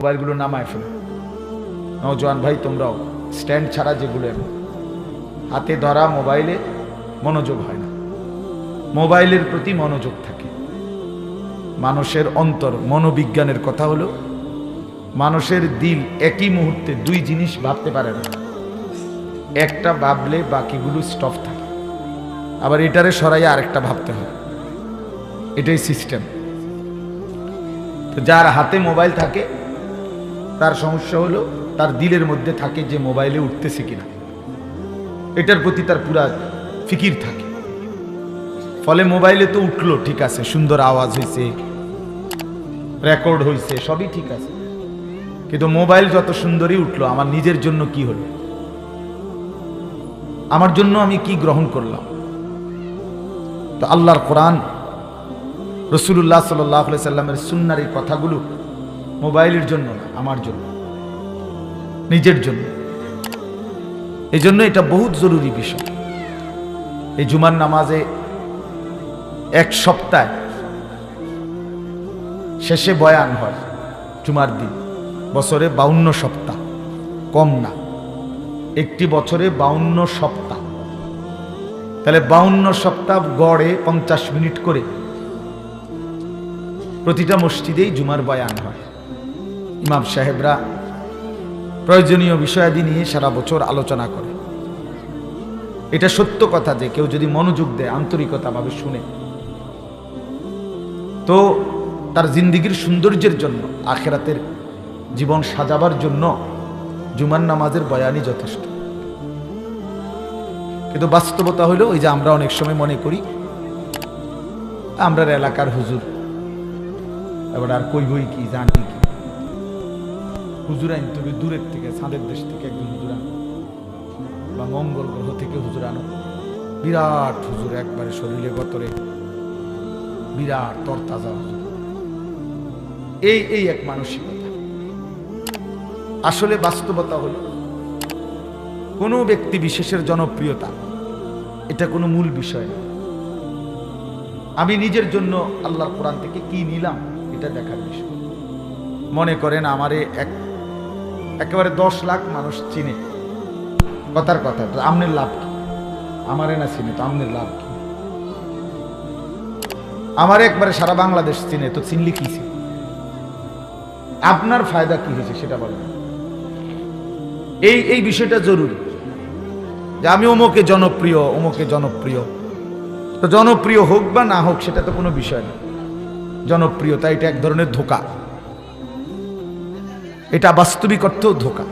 মোবাইলগুলো নামায় ফেলো। নজওয়ান ভাই, তোমরাও। স্ট্যান্ড ছাড়া যেগুলো এখন হাতে ধরা মোবাইলে মনোযোগ হয় না। মোবাইলের প্রতি মনোযোগ থাকে। মানুষের অন্তর মনোবিজ্ঞানের কথা হলো, মানুষের দিল একই মুহূর্তে দুই জিনিস ভাবতে পারে না। একটা ভাবলে বাকিগুলো স্টপ থাকে। আবার এটারে সরাই আরেকটা ভাবতে হয়। এটাই সিস্টেম তো যার হাতে মোবাইল থাকে তার সমস্যা হলো তার দিলের মধ্যে থাকে যে মোবাইলে উঠতেছে কিনা। এটার প্রতি তার পুরা ফিকির থাকে। ফলে মোবাইলে তো উঠল, ঠিক আছে, সুন্দর আওয়াজ হয়েছে রেকর্ড হয়েছে সবই ঠিক আছে। কিন্তু মোবাইল যত সুন্দরই উঠল, আমার নিজের জন্য কি হলো? আমার জন্য আমি কি গ্রহণ করলাম? তো আল্লাহর কোরআন রসুল্লাহ সাল্লাহ সাল্লামের সুন্নার এই কথাগুলো মোবাইলের জন্য না, আমার জন্য। নিজের জন্য। এই জন্য এটা বহুত জরুরি বিষয়। এই জুমার নামাজে এক সপ্তাহ শেষে বয়ান হয়, জুমার দিন। বছরে বাউন্ন সপ্তাহ, কম না। একটি বছরে বাউন্ন সপ্তাহ। তাহলে বাউন্ন সপ্তাহ গড়ে পঞ্চাশ মিনিট করে প্রতিটা মসজিদেই জুমার বয়ান হয়। ইমাম সাহেবরা প্রয়োজনীয় বিষয়াদি নিয়ে সারা বছর আলোচনা করে। এটা সত্য কথা যে কেউ যদি মনোযোগ দেয়, আন্তরিকতাভাবে শুনে। তো তার জিন্দিগির সৌন্দর্যের জন্য, আখেরাতের জীবন সাজাবার জন্য জুমার নামাজের বয়ানই যথেষ্ট। কিন্তু বাস্তবতা হলো ওই যে আমরা অনেক সময় মনে করি আমরা এলাকার হুজুর, এবার আর কই বই কি জানি কি। হুজুর আইন তবে দূরের থেকে চাঁদের দেশ থেকে একজন হুজুর আনো। বা মঙ্গল গ্রহ থেকে হুজুর আনো। বিরাট হুজুর একবারে শরীরে গতরে বিরাট তরতাজা হুজুর। এই এই এক মানসিকতা। আসলে বাস্তবতা হল, কোনো ব্যক্তি বিশেষের জনপ্রিয়তা, এটা কোনো মূল বিষয় না। আমি নিজের জন্য আল্লাহর কোরআন থেকে কি নিলাম, এটা দেখার বিষয়। মনে করেন আমারে এক একেবারে দশ লাখ মানুষ চিনে। কথার কথা, তো আমনের লাভ কি? আমারে না চিনে, তো আমনের লাভ কি? আমার একবারে সারা বাংলাদেশ চিনে, তো চিনলি কি চিনে? আপনার ফায়দা কি হয়েছে সেটা বলেন। এই এই বিষয়টা জরুরি। যে আমি অমুকে জনপ্রিয় অমুকে জনপ্রিয়। তো জনপ্রিয় হোক বা না হোক, সেটা তো কোনো বিষয় না। জনপ্রিয়তা এটা এক ধরনের ধোকা। এটা বাস্তবিক অর্থেও ধোকা।